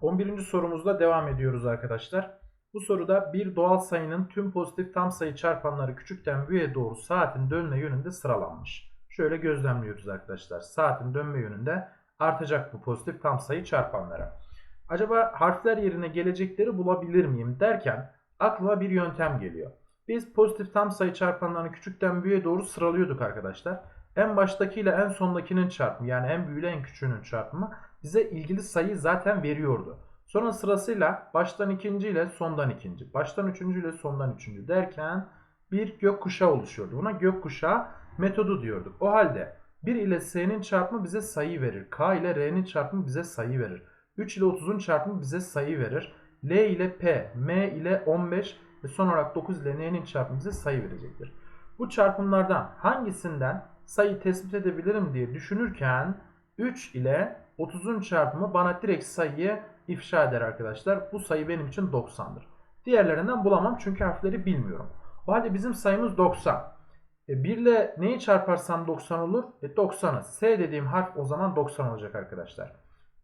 11. sorumuzda devam ediyoruz arkadaşlar. Bu soruda bir doğal sayının tüm pozitif tam sayı çarpanları küçükten büyüğe doğru saatin dönme yönünde sıralanmış. Şöyle gözlemliyoruz arkadaşlar. Saatin dönme yönünde artacak bu pozitif tam sayı çarpanları. Acaba harfler yerine gelecekleri bulabilir miyim derken aklıma bir yöntem geliyor. Biz pozitif tam sayı çarpanlarını küçükten büyüğe doğru sıralıyorduk arkadaşlar. En baştakiyle en sondakinin çarpımı yani en büyüğüyle en küçüğünün çarpımı bize ilgili sayı zaten veriyordu. Sonra sırasıyla baştan ikinci ile sondan ikinci, baştan üçüncü ile sondan üçüncü derken bir gökkuşağı oluşuyordu. Buna gökkuşağı metodu diyorduk. O halde 1 ile s'nin çarpımı bize sayı verir. K ile r'nin çarpımı bize sayı verir. 3 ile 30'un çarpımı bize sayı verir. L ile P, M ile 15 ve son olarak 9 ile N'nin çarpımı bize sayı verecektir. Bu çarpımlardan hangisinden sayı tespit edebilirim diye düşünürken 3 ile 30'un çarpımı bana direkt sayıyı ifşa eder arkadaşlar. Bu sayı benim için 90'dır. Diğerlerinden bulamam çünkü harfleri bilmiyorum. O halde bizim sayımız 90. E 1 ile neyi çarparsam 90 olur? E 90'ı. S dediğim harf o zaman 90 olacak arkadaşlar.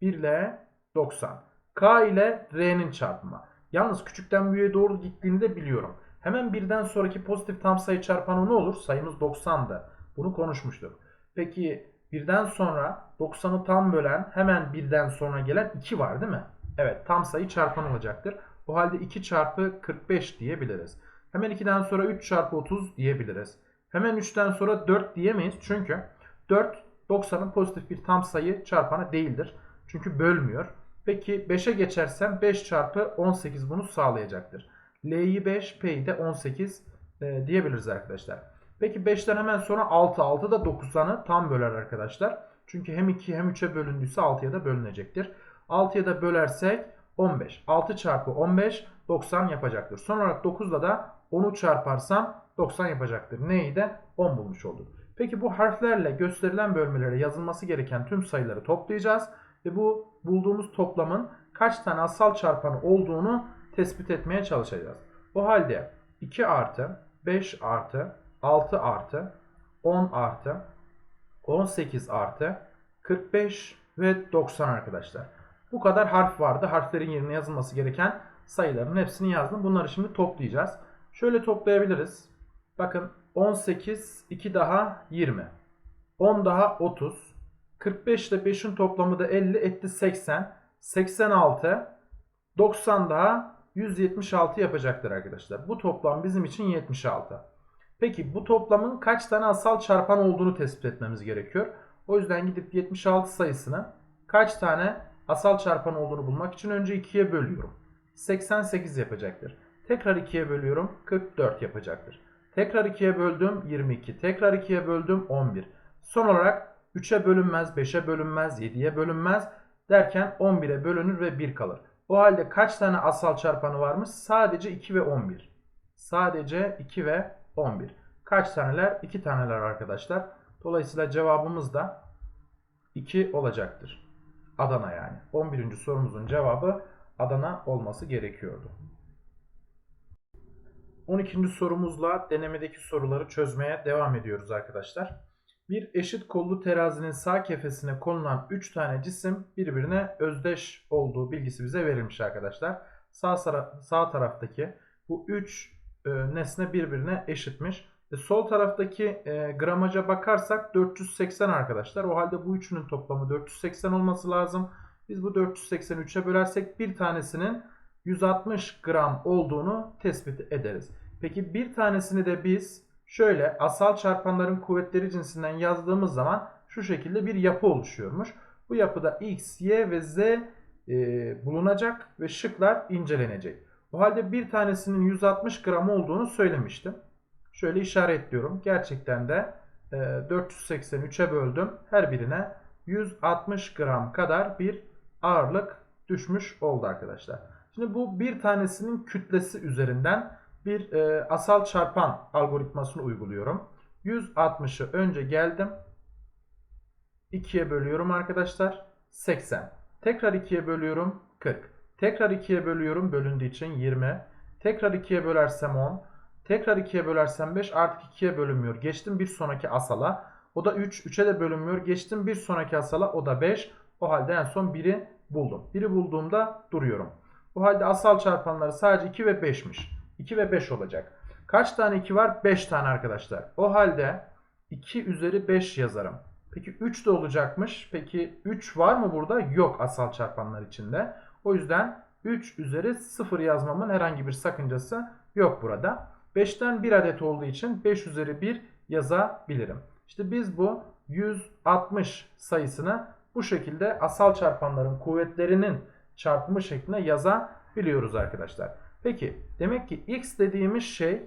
1 ile 90. K ile R'nin çarpımı. Yalnız küçükten büyüğe doğru gittiğini de biliyorum. Hemen birden sonraki pozitif tam sayı çarpanı ne olur? Sayımız 90'dı. Bunu konuşmuştuk. Peki birden sonra 90'ı tam bölen hemen birden sonra gelen 2 var değil mi? Evet tam sayı çarpan olacaktır. O halde 2 çarpı 45 diyebiliriz. Hemen 2'den sonra 3 çarpı 30 diyebiliriz. Hemen 3'ten sonra 4 diyemeyiz. Çünkü 4 90'ın pozitif bir tam sayı çarpanı değildir. Çünkü bölmüyor. Peki 5'e geçersem 5 çarpı 18 bunu sağlayacaktır. L'yi 5, P'yi de 18 e, diyebiliriz arkadaşlar. Peki 5'ten hemen sonra 6. 6 da 90'ı tam böler arkadaşlar. Çünkü hem 2 hem 3'e bölündüyse 6'ya da bölünecektir. 6'ya da bölersek 15. 6 çarpı 15 90 yapacaktır. Son olarak 9'la da 10'u çarparsam 90 yapacaktır. Neyi de 10 bulmuş olduk. Peki bu harflerle gösterilen bölmelere yazılması gereken tüm sayıları toplayacağız. Ve bu bulduğumuz toplamın kaç tane asal çarpanı olduğunu tespit etmeye çalışacağız. O halde 2 artı 5 artı 6 artı 10 artı 18 artı 45 ve 90 arkadaşlar. Bu kadar harf vardı. Harflerin yerine yazılması gereken sayıların hepsini yazdım. Bunları şimdi toplayacağız. Şöyle toplayabiliriz. Bakın 18, 2 daha 20. 10 daha 30. 45 ile 5'in toplamı da 50 etti 80. 86, 90 daha 176 yapacaktır arkadaşlar. Bu toplam bizim için 76. Peki bu toplamın kaç tane asal çarpan olduğunu tespit etmemiz gerekiyor. O yüzden gidip 76 sayısını kaç tane asal çarpan olduğunu bulmak için önce 2'ye bölüyorum. 88 yapacaktır. Tekrar 2'ye bölüyorum 44 yapacaktır. Tekrar 2'ye böldüm 22. Tekrar 2'ye böldüm 11. Son olarak 3'e bölünmez, 5'e bölünmez, 7'ye bölünmez derken 11'e bölünür ve 1 kalır. O halde kaç tane asal çarpanı varmış? Sadece 2 ve 11. Sadece 2 ve 11. Kaç taneler? 2 taneler arkadaşlar. Dolayısıyla cevabımız da 2 olacaktır. Adana yani. 11. sorumuzun cevabı Adana olması gerekiyordu. 12. sorumuzla denemedeki soruları çözmeye devam ediyoruz arkadaşlar. Bir eşit kollu terazinin sağ kefesine konulan 3 tane cisim birbirine özdeş olduğu bilgisi bize verilmiş arkadaşlar. Sağ, sağ taraftaki bu 3 e, nesne birbirine eşitmiş. E, sol taraftaki e, gramaja bakarsak 480 arkadaşlar. O halde bu üçünün toplamı 480 olması lazım. Biz bu 483'e bölersek bir tanesinin 160 gram olduğunu tespit ederiz. Peki bir tanesini de biz şöyle asal çarpanların kuvvetleri cinsinden yazdığımız zaman şu şekilde bir yapı oluşuyormuş. Bu yapıda x, y ve z e, bulunacak ve şıklar incelenecek. O halde bir tanesinin 160 gram olduğunu söylemiştim. Şöyle işaretliyorum. Gerçekten de e, 483'e böldüm. Her birine 160 gram kadar bir ağırlık düşmüş oldu arkadaşlar. Şimdi bu bir tanesinin kütlesi üzerinden bir e, asal çarpan algoritmasını uyguluyorum. 160'ı önce geldim. 2'ye bölüyorum arkadaşlar. 80. Tekrar 2'ye bölüyorum. 40. Tekrar 2'ye bölüyorum. Bölündüğü için 20. Tekrar 2'ye bölersem 10. Tekrar 2'ye bölersem 5. Artık 2'ye bölünmüyor. Geçtim bir sonraki asala. O da 3. 3'e de bölünmüyor. Geçtim bir sonraki asala. O da 5. O halde en son 1'i buldum. 1'i bulduğumda duruyorum. O halde asal çarpanları sadece 2 ve 5'miş. 2 ve 5 olacak. Kaç tane 2 var? 5 tane arkadaşlar. O halde 2 üzeri 5 yazarım. Peki 3 de olacakmış. Peki 3 var mı burada? Yok asal çarpanlar içinde. O yüzden 3 üzeri 0 yazmamın herhangi bir sakıncası yok burada. 5'ten 1 adet olduğu için 5 üzeri 1 yazabilirim. İşte biz bu 160 sayısını bu şekilde asal çarpanların kuvvetlerinin çarpımı şeklinde yazabiliyoruz arkadaşlar. Peki demek ki x dediğimiz şey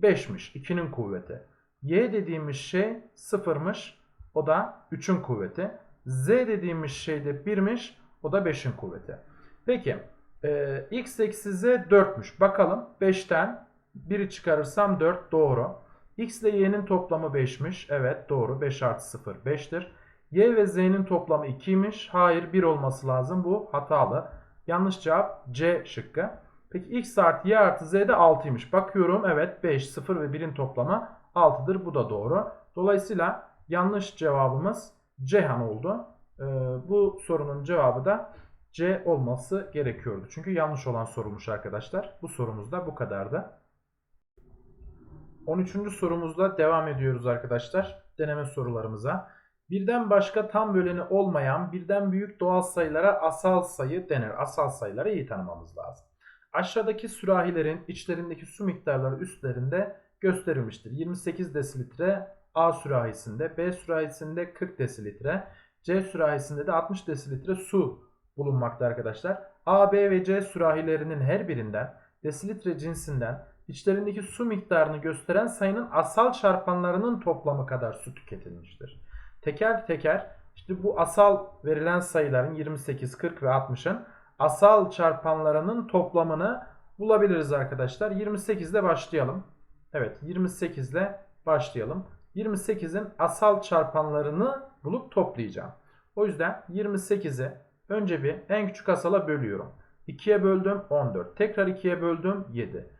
5'miş 2'nin kuvveti. Y dediğimiz şey 0'mış o da 3'ün kuvveti. Z dediğimiz şey de 1'miş o da 5'in kuvveti. Peki e, x eksi z 4'müş. Bakalım 5'ten 1'i çıkarırsam 4 doğru. X ile y'nin toplamı 5'miş. Evet doğru. 5 artı 0 5'tir. Y ve z'nin toplamı 2'ymiş. Hayır 1 olması lazım. Bu hatalı. Yanlış cevap C şıkkı. Peki x artı y artı z de 6'ymış. Bakıyorum evet 5, 0 ve 1'in toplamı 6'dır. Bu da doğru. Dolayısıyla yanlış cevabımız Cihan oldu. Ee, bu sorunun cevabı da C olması gerekiyordu. Çünkü yanlış olan sorulmuş arkadaşlar. Bu sorumuz da bu kadardı. 13. sorumuzla devam ediyoruz arkadaşlar. Deneme sorularımıza. Birden başka tam böleni olmayan birden büyük doğal sayılara asal sayı denir. Asal sayıları iyi tanımamız lazım. Aşağıdaki sürahilerin içlerindeki su miktarları üstlerinde gösterilmiştir. 28 desilitre A sürahisinde, B sürahisinde 40 desilitre, C sürahisinde de 60 desilitre su bulunmakta arkadaşlar. A, B ve C sürahilerinin her birinden desilitre cinsinden içlerindeki su miktarını gösteren sayının asal çarpanlarının toplamı kadar su tüketilmiştir. Teker teker işte bu asal verilen sayıların 28, 40 ve 60'ın asal çarpanlarının toplamını bulabiliriz arkadaşlar. 28 ile başlayalım. Evet 28 ile başlayalım. 28'in asal çarpanlarını bulup toplayacağım. O yüzden 28'i önce bir en küçük asala bölüyorum. 2'ye böldüm 14. Tekrar 2'ye böldüm 7.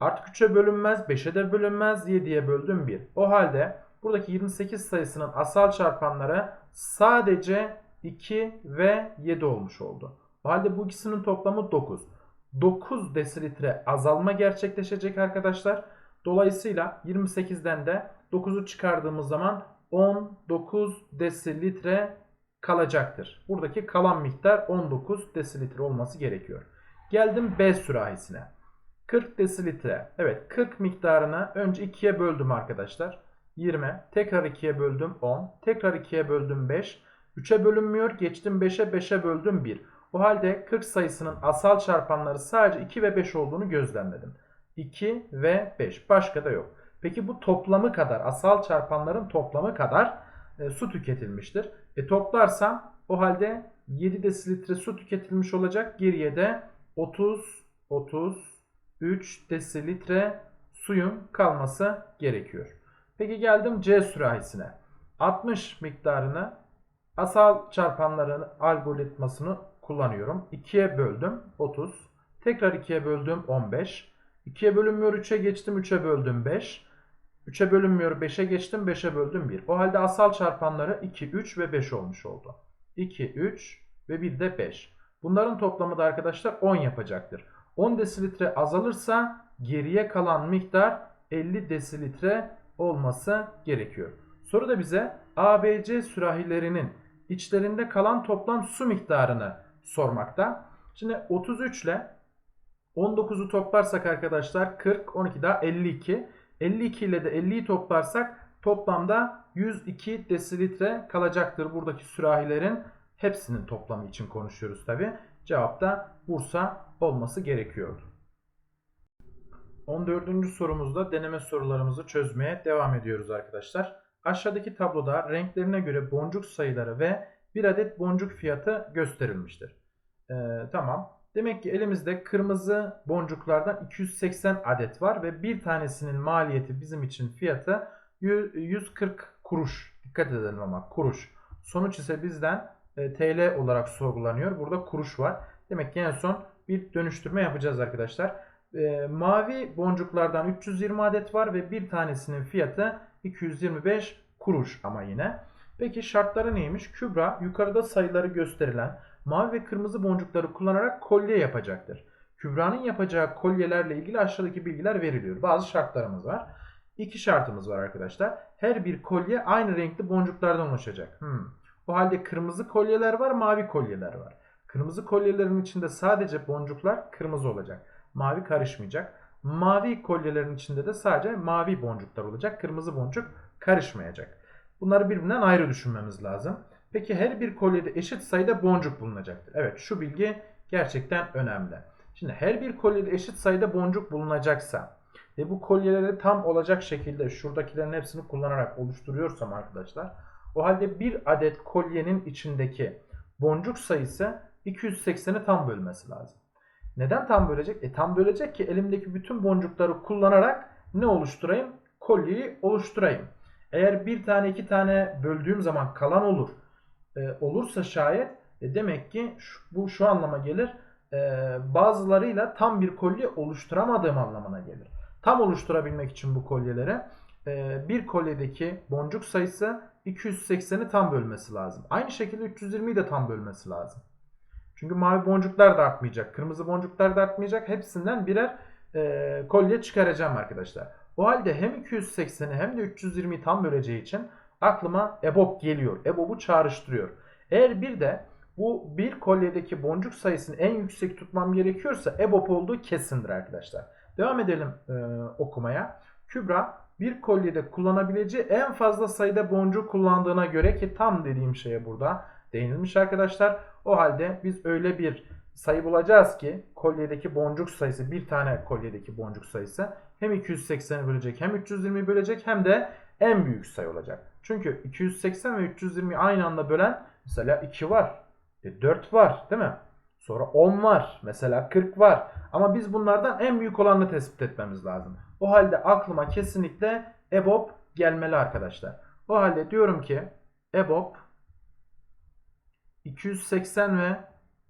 Artık 3'e bölünmez, 5'e de bölünmez, 7'ye böldüm 1. O halde buradaki 28 sayısının asal çarpanları sadece 2 ve 7 olmuş oldu. O halde bu ikisinin toplamı 9. 9 desilitre azalma gerçekleşecek arkadaşlar. Dolayısıyla 28'den de 9'u çıkardığımız zaman 19 desilitre kalacaktır. Buradaki kalan miktar 19 desilitre olması gerekiyor. Geldim B sürahisine. 40 desilitre. Evet 40 miktarını önce 2'ye böldüm arkadaşlar. 20. Tekrar 2'ye böldüm 10. Tekrar 2'ye böldüm 5. 3'e bölünmüyor. Geçtim 5'e 5'e böldüm 1. O halde 40 sayısının asal çarpanları sadece 2 ve 5 olduğunu gözlemledim. 2 ve 5. Başka da yok. Peki bu toplamı kadar asal çarpanların toplamı kadar e, su tüketilmiştir. E toplarsam o halde 7 desilitre su tüketilmiş olacak. Geriye de 30 30 3 desilitre suyun kalması gerekiyor. Peki geldim C sürahisine. 60 miktarını asal çarpanların algoritmasını kullanıyorum. 2'ye böldüm 30. Tekrar 2'ye böldüm 15. 2'ye bölünmüyor 3'e geçtim 3'e böldüm 5. 3'e bölünmüyor 5'e geçtim 5'e böldüm 1. O halde asal çarpanları 2, 3 ve 5 olmuş oldu. 2, 3 ve 1 de 5. Bunların toplamı da arkadaşlar 10 yapacaktır. 10 desilitre azalırsa geriye kalan miktar 50 desilitre olması gerekiyor. Soru da bize ABC sürahilerinin içlerinde kalan toplam su miktarını sormakta. Şimdi 33 ile 19'u toplarsak arkadaşlar 40, 12 daha 52. 52 ile de 50'yi toplarsak toplamda 102 desilitre kalacaktır. Buradaki sürahilerin hepsinin toplamı için konuşuyoruz tabi. Cevap da Bursa olması gerekiyordu. 14. sorumuzda deneme sorularımızı çözmeye devam ediyoruz arkadaşlar. Aşağıdaki tabloda renklerine göre boncuk sayıları ve bir adet boncuk fiyatı gösterilmiştir. Ee, tamam. Demek ki elimizde kırmızı boncuklardan 280 adet var ve bir tanesinin maliyeti bizim için fiyatı 140 kuruş. Dikkat edelim ama kuruş. Sonuç ise bizden e, TL olarak sorgulanıyor. Burada kuruş var. Demek ki en son bir dönüştürme yapacağız arkadaşlar. E, mavi boncuklardan 320 adet var ve bir tanesinin fiyatı 225 kuruş ama yine. Peki şartları neymiş? Kübra yukarıda sayıları gösterilen mavi ve kırmızı boncukları kullanarak kolye yapacaktır. Kübra'nın yapacağı kolyelerle ilgili aşağıdaki bilgiler veriliyor. Bazı şartlarımız var. İki şartımız var arkadaşlar. Her bir kolye aynı renkli boncuklardan oluşacak. Hmm. O halde kırmızı kolyeler var, mavi kolyeler var. Kırmızı kolyelerin içinde sadece boncuklar kırmızı olacak. Mavi karışmayacak. Mavi kolyelerin içinde de sadece mavi boncuklar olacak. Kırmızı boncuk karışmayacak. Bunları birbirinden ayrı düşünmemiz lazım. Peki her bir kolyede eşit sayıda boncuk bulunacaktır. Evet şu bilgi gerçekten önemli. Şimdi her bir kolyede eşit sayıda boncuk bulunacaksa ve bu kolyeleri tam olacak şekilde şuradakilerin hepsini kullanarak oluşturuyorsam arkadaşlar o halde bir adet kolyenin içindeki boncuk sayısı 280'i tam bölmesi lazım. Neden tam bölecek? E tam bölecek ki elimdeki bütün boncukları kullanarak ne oluşturayım? Kolyeyi oluşturayım. Eğer bir tane iki tane böldüğüm zaman kalan olur. E, olursa şayet e, demek ki şu, bu şu anlama gelir. E, bazılarıyla tam bir kolye oluşturamadığım anlamına gelir. Tam oluşturabilmek için bu kolyelere bir kolyedeki boncuk sayısı 280'i tam bölmesi lazım. Aynı şekilde 320'yi de tam bölmesi lazım. Çünkü mavi boncuklar da artmayacak. Kırmızı boncuklar da artmayacak. Hepsinden birer e, kolye çıkaracağım arkadaşlar. O halde hem 280'i hem de 320'yi tam böleceği için aklıma EBOB geliyor. EBOB'u çağrıştırıyor. Eğer bir de bu bir kolyedeki boncuk sayısını en yüksek tutmam gerekiyorsa EBOB olduğu kesindir arkadaşlar. Devam edelim e, okumaya. Kübra bir kolyede kullanabileceği en fazla sayıda boncuk kullandığına göre ki tam dediğim şeye burada değinilmiş arkadaşlar. O halde biz öyle bir sayı bulacağız ki kolyedeki boncuk sayısı bir tane kolyedeki boncuk sayısı hem 280'i bölecek hem 320'yi bölecek hem de en büyük sayı olacak. Çünkü 280 ve 320'yi aynı anda bölen mesela 2 var. E 4 var değil mi? Sonra 10 var. Mesela 40 var. Ama biz bunlardan en büyük olanını tespit etmemiz lazım. O halde aklıma kesinlikle EBOB gelmeli arkadaşlar. O halde diyorum ki EBOB 280 ve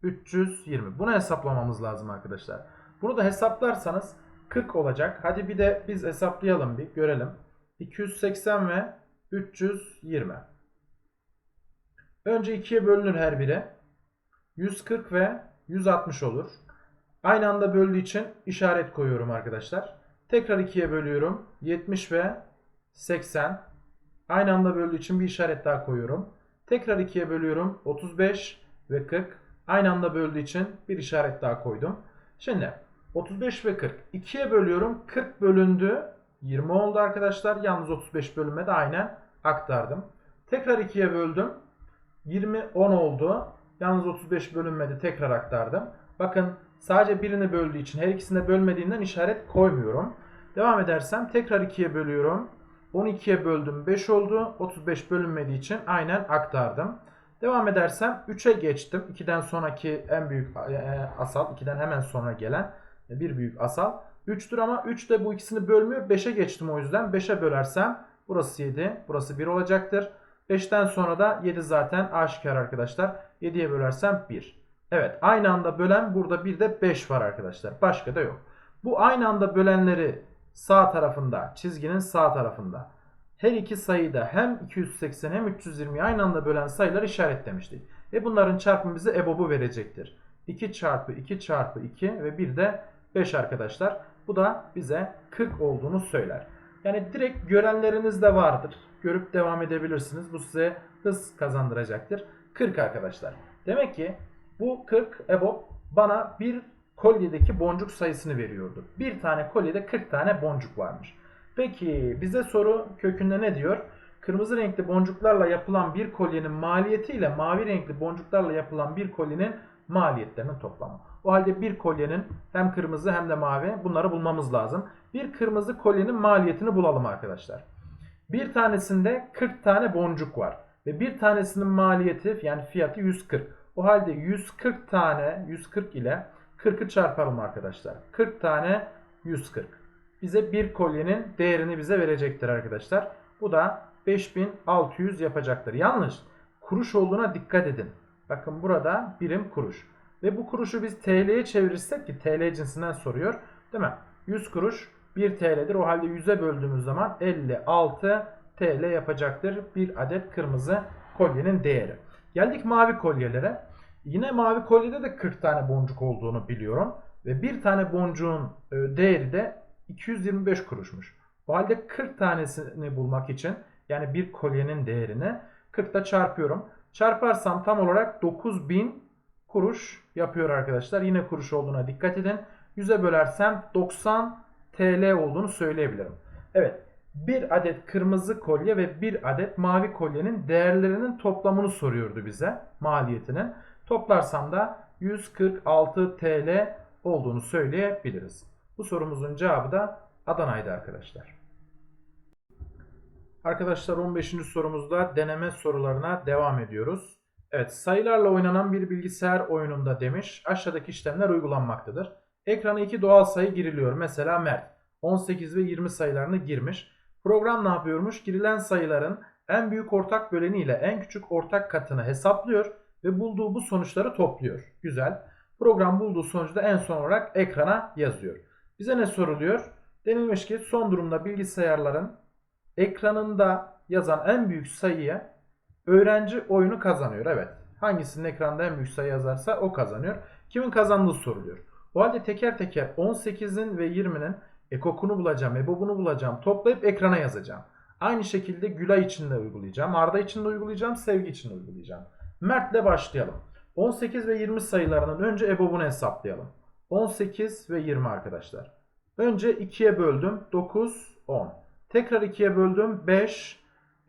320. Bunu hesaplamamız lazım arkadaşlar. Bunu da hesaplarsanız 40 olacak. Hadi bir de biz hesaplayalım bir görelim. 280 ve 320. Önce 2'ye bölünür her biri. 140 ve 160 olur. Aynı anda böldüğü için işaret koyuyorum arkadaşlar. Tekrar 2'ye bölüyorum. 70 ve 80. Aynı anda böldüğü için bir işaret daha koyuyorum. Tekrar 2'ye bölüyorum. 35 ve 40. Aynı anda böldüğü için bir işaret daha koydum. Şimdi 35 ve 40. 2'ye bölüyorum. 40 bölündü. 20 oldu arkadaşlar. Yalnız 35 bölünme de aynen aktardım. Tekrar 2'ye böldüm. 20 10 oldu. Yalnız 35 bölünmedi. Tekrar aktardım. Bakın sadece birini böldüğü için her ikisine bölmediğinden işaret koymuyorum. Devam edersem tekrar 2'ye bölüyorum. 12'ye böldüm 5 oldu. 35 bölünmediği için aynen aktardım. Devam edersem 3'e geçtim. 2'den sonraki en büyük e, asal. 2'den hemen sonra gelen bir büyük asal. 3'tür ama 3 de bu ikisini bölmüyor. 5'e geçtim o yüzden. 5'e bölersem burası 7. Burası 1 olacaktır. 5'ten sonra da 7 zaten aşikar arkadaşlar. 7'ye bölersem 1. Evet aynı anda bölen burada bir de 5 var arkadaşlar. Başka da yok. Bu aynı anda bölenleri sağ tarafında çizginin sağ tarafında her iki sayıda hem 280 hem 320 aynı anda bölen sayıları işaretlemiştik. E bunların çarpımı bize EBOB'u verecektir. 2 çarpı 2 çarpı 2 ve bir de 5 arkadaşlar. Bu da bize 40 olduğunu söyler. Yani direkt görenleriniz de vardır. Görüp devam edebilirsiniz. Bu size hız kazandıracaktır. 40 arkadaşlar. Demek ki bu 40 EBOB bana bir kolyedeki boncuk sayısını veriyordu. Bir tane kolyede 40 tane boncuk varmış. Peki bize soru kökünde ne diyor? Kırmızı renkli boncuklarla yapılan bir kolyenin maliyeti ile mavi renkli boncuklarla yapılan bir kolyenin maliyetlerinin toplamı. O halde bir kolyenin hem kırmızı hem de mavi bunları bulmamız lazım. Bir kırmızı kolyenin maliyetini bulalım arkadaşlar. Bir tanesinde 40 tane boncuk var. Ve bir tanesinin maliyeti yani fiyatı 140. O halde 140 tane 140 ile 40'ı çarpalım arkadaşlar. 40 tane 140. Bize bir kolyenin değerini bize verecektir arkadaşlar. Bu da 5600 yapacaktır. Yalnız kuruş olduğuna dikkat edin. Bakın burada birim kuruş. Ve bu kuruşu biz TL'ye çevirirsek ki TL cinsinden soruyor. Değil mi? 100 kuruş 1 TL'dir. O halde 100'e böldüğümüz zaman 56 TL yapacaktır. Bir adet kırmızı kolyenin değeri. Geldik mavi kolyelere. Yine mavi kolyede de 40 tane boncuk olduğunu biliyorum. Ve bir tane boncuğun e, değeri de 225 kuruşmuş. O halde 40 tanesini bulmak için yani bir kolyenin değerini 40'ta çarpıyorum. Çarparsam tam olarak 9000 kuruş yapıyor arkadaşlar. Yine kuruş olduğuna dikkat edin. 100'e bölersem 90 TL olduğunu söyleyebilirim. Evet bir adet kırmızı kolye ve bir adet mavi kolyenin değerlerinin toplamını soruyordu bize maliyetinin. Toplarsam da 146 TL olduğunu söyleyebiliriz. Bu sorumuzun cevabı da Adana'ydı arkadaşlar. Arkadaşlar 15. sorumuzda deneme sorularına devam ediyoruz. Evet sayılarla oynanan bir bilgisayar oyununda demiş aşağıdaki işlemler uygulanmaktadır. Ekrana iki doğal sayı giriliyor. Mesela Mert 18 ve 20 sayılarını girmiş. Program ne yapıyormuş? Girilen sayıların en büyük ortak böleni ile en küçük ortak katını hesaplıyor ve bulduğu bu sonuçları topluyor. Güzel. Program bulduğu sonucu da en son olarak ekrana yazıyor. Bize ne soruluyor? Denilmiş ki son durumda bilgisayarların ekranında yazan en büyük sayıya öğrenci oyunu kazanıyor. Evet. Hangisinin ekranda en büyük sayı yazarsa o kazanıyor. Kimin kazandığı soruluyor. O halde teker teker 18'in ve 20'nin ekokunu bulacağım, ebobunu bulacağım, toplayıp ekrana yazacağım. Aynı şekilde Gülay için de uygulayacağım, Arda için de uygulayacağım, Sevgi için de uygulayacağım. Mert'le başlayalım. 18 ve 20 sayılarının önce ebobunu hesaplayalım. 18 ve 20 arkadaşlar. Önce 2'ye böldüm. 9, 10. Tekrar 2'ye böldüm. 5.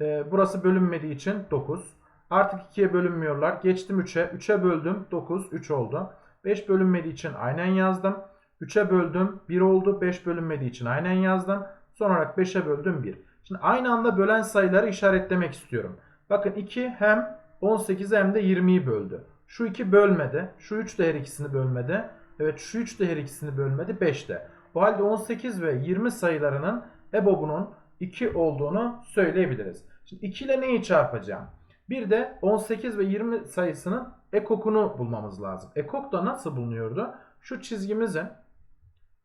Ee, burası bölünmediği için 9. Artık 2'ye bölünmüyorlar. Geçtim 3'e. 3'e böldüm. 9, 3 oldu. 5 bölünmediği için aynen yazdım. 3'e böldüm 1 oldu. 5 bölünmediği için aynen yazdım. Son olarak 5'e böldüm 1. Şimdi aynı anda bölen sayıları işaretlemek istiyorum. Bakın 2 hem 18'i hem de 20'yi böldü. Şu 2 bölmedi. Şu 3 de her ikisini bölmedi. Evet şu 3 de her ikisini bölmedi. 5 de. O halde 18 ve 20 sayılarının EBOB'unun 2 olduğunu söyleyebiliriz. Şimdi 2 ile neyi çarpacağım? Bir de 18 ve 20 sayısının ekokunu bulmamız lazım. Ekok da nasıl bulunuyordu? Şu çizgimizin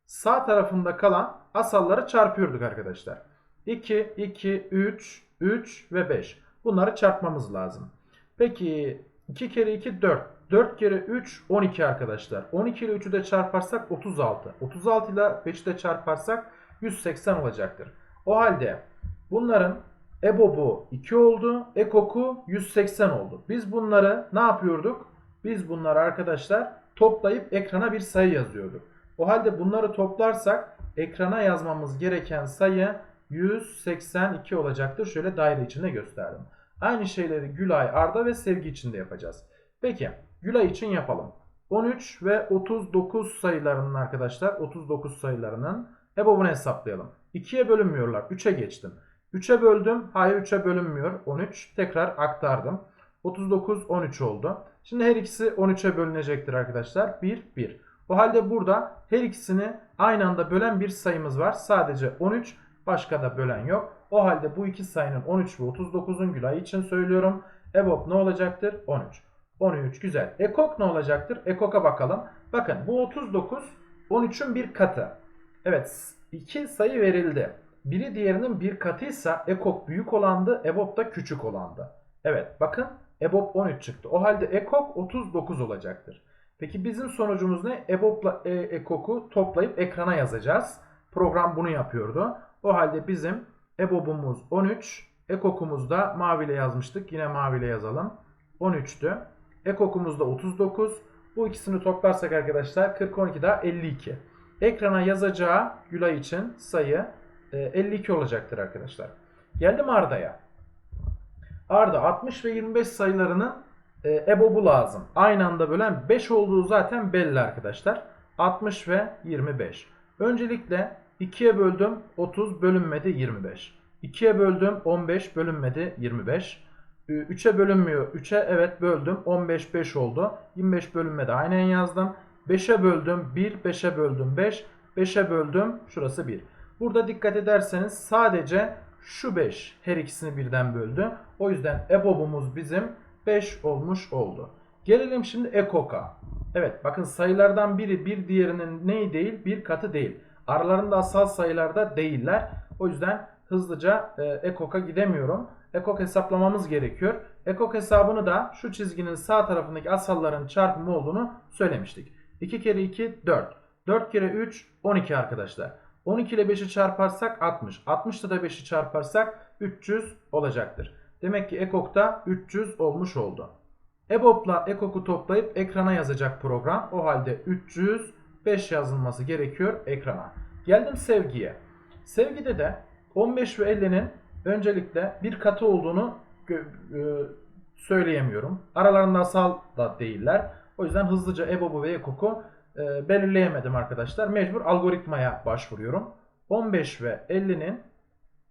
sağ tarafında kalan asalları çarpıyorduk arkadaşlar. 2, 2, 3, 3 ve 5. Bunları çarpmamız lazım. Peki 2 kere 2 4. 4 kere 3 12 arkadaşlar. 12 ile 3'ü de çarparsak 36. 36 ile 5'i de çarparsak 180 olacaktır. O halde bunların EBOB'u 2 oldu. EKOK'u 180 oldu. Biz bunları ne yapıyorduk? Biz bunları arkadaşlar toplayıp ekrana bir sayı yazıyorduk. O halde bunları toplarsak ekrana yazmamız gereken sayı 182 olacaktır. Şöyle daire içinde gösterdim. Aynı şeyleri Gülay, Arda ve Sevgi için de yapacağız. Peki Gülay için yapalım. 13 ve 39 sayılarının arkadaşlar 39 sayılarının EBOB'unu hesaplayalım. 2'ye bölünmüyorlar. 3'e geçtim. 3'e böldüm. Hayır 3'e bölünmüyor. 13. Tekrar aktardım. 39 13 oldu. Şimdi her ikisi 13'e bölünecektir arkadaşlar. 1 1. O halde burada her ikisini aynı anda bölen bir sayımız var. Sadece 13 başka da bölen yok. O halde bu iki sayının 13 ve 39'un Gülay için söylüyorum. EBOB ne olacaktır? 13. 13 güzel. Ekok ne olacaktır? Ekok'a bakalım. Bakın bu 39 13'ün bir katı. Evet iki sayı verildi. Biri diğerinin bir katıysa ekok büyük olandı, EBOB da küçük olandı. Evet bakın EBOB 13 çıktı. O halde ekok 39 olacaktır. Peki bizim sonucumuz ne? EBOB'la e, ekok'u toplayıp ekrana yazacağız. Program bunu yapıyordu. O halde bizim EBOB'umuz 13, ekok'umuz da maviyle yazmıştık. Yine maviyle yazalım. 13'tü. Ekok'umuz da 39. Bu ikisini toplarsak arkadaşlar 40 12 daha 52. Ekrana yazacağı Gülay için sayı 52 olacaktır arkadaşlar. Geldim Arda'ya. Arda 60 ve 25 sayılarının e, EBOB'u lazım. Aynı anda bölen 5 olduğu zaten belli arkadaşlar. 60 ve 25. Öncelikle 2'ye böldüm 30 bölünmedi 25. 2'ye böldüm 15 bölünmedi 25. 3'e bölünmüyor. 3'e evet böldüm. 15 5 oldu. 25 bölünmedi. Aynen yazdım. 5'e böldüm 1. 5'e böldüm 5. 5'e böldüm. Şurası 1. Burada dikkat ederseniz sadece şu 5 her ikisini birden böldü. O yüzden EBOB'umuz bizim 5 olmuş oldu. Gelelim şimdi EKOK'a. Evet bakın sayılardan biri bir diğerinin neyi değil bir katı değil. Aralarında asal sayılarda değiller. O yüzden hızlıca e, EKOK'a gidemiyorum. ekok hesaplamamız gerekiyor. Ekok hesabını da şu çizginin sağ tarafındaki asalların çarpımı olduğunu söylemiştik. 2 kere 2 4. 4 kere 3 12 arkadaşlar. 12 ile 5'i çarparsak 60. 60 ile de 5'i çarparsak 300 olacaktır. Demek ki ekokta 300 olmuş oldu. EBOB'la ekok'u toplayıp ekrana yazacak program. O halde 305 yazılması gerekiyor ekrana. Geldim sevgiye. Sevgide de 15 ve 50'nin öncelikle bir katı olduğunu e, söyleyemiyorum. Aralarında asal da değiller. O yüzden hızlıca EBOB'u ve ekok'u e, belirleyemedim arkadaşlar. Mecbur algoritmaya başvuruyorum. 15 ve 50'nin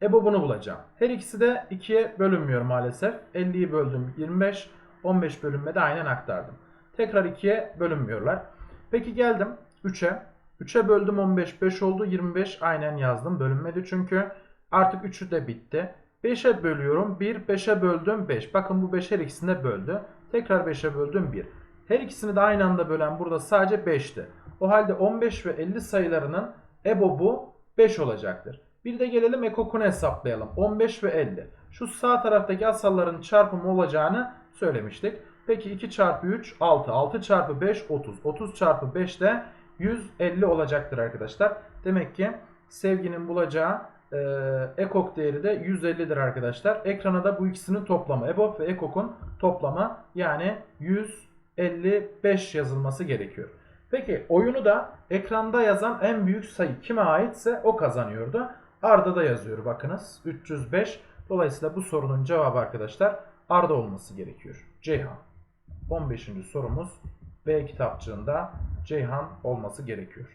EBOB'unu bulacağım. Her ikisi de 2'ye bölünmüyor maalesef. 50'yi böldüm 25, 15 bölünmede aynen aktardım. Tekrar 2'ye bölünmüyorlar. Peki geldim 3'e. 3'e böldüm 15, 5 oldu 25 aynen yazdım. Bölünmedi çünkü artık 3'ü de bitti. 5'e bölüyorum 1, 5'e böldüm 5. Bakın bu 5 her ikisini de böldü. Tekrar 5'e böldüm 1. Her ikisini de aynı anda bölen burada sadece 5'ti. O halde 15 ve 50 sayılarının EBOB'u 5 olacaktır. Bir de gelelim ekokunu hesaplayalım. 15 ve 50. Şu sağ taraftaki asalların çarpımı olacağını söylemiştik. Peki 2 çarpı 3 6. 6 çarpı 5 30. 30 çarpı 5 de 150 olacaktır arkadaşlar. Demek ki sevginin bulacağı e, ekok değeri de 150'dir arkadaşlar. Ekrana da bu ikisinin toplamı. EBOB ve ekokun toplamı yani 155 yazılması gerekiyor. Peki oyunu da ekranda yazan en büyük sayı kime aitse o kazanıyordu. Arda da yazıyor bakınız 305. Dolayısıyla bu sorunun cevabı arkadaşlar Arda olması gerekiyor. Ceyhan. 15. sorumuz B kitapçığında Ceyhan olması gerekiyor.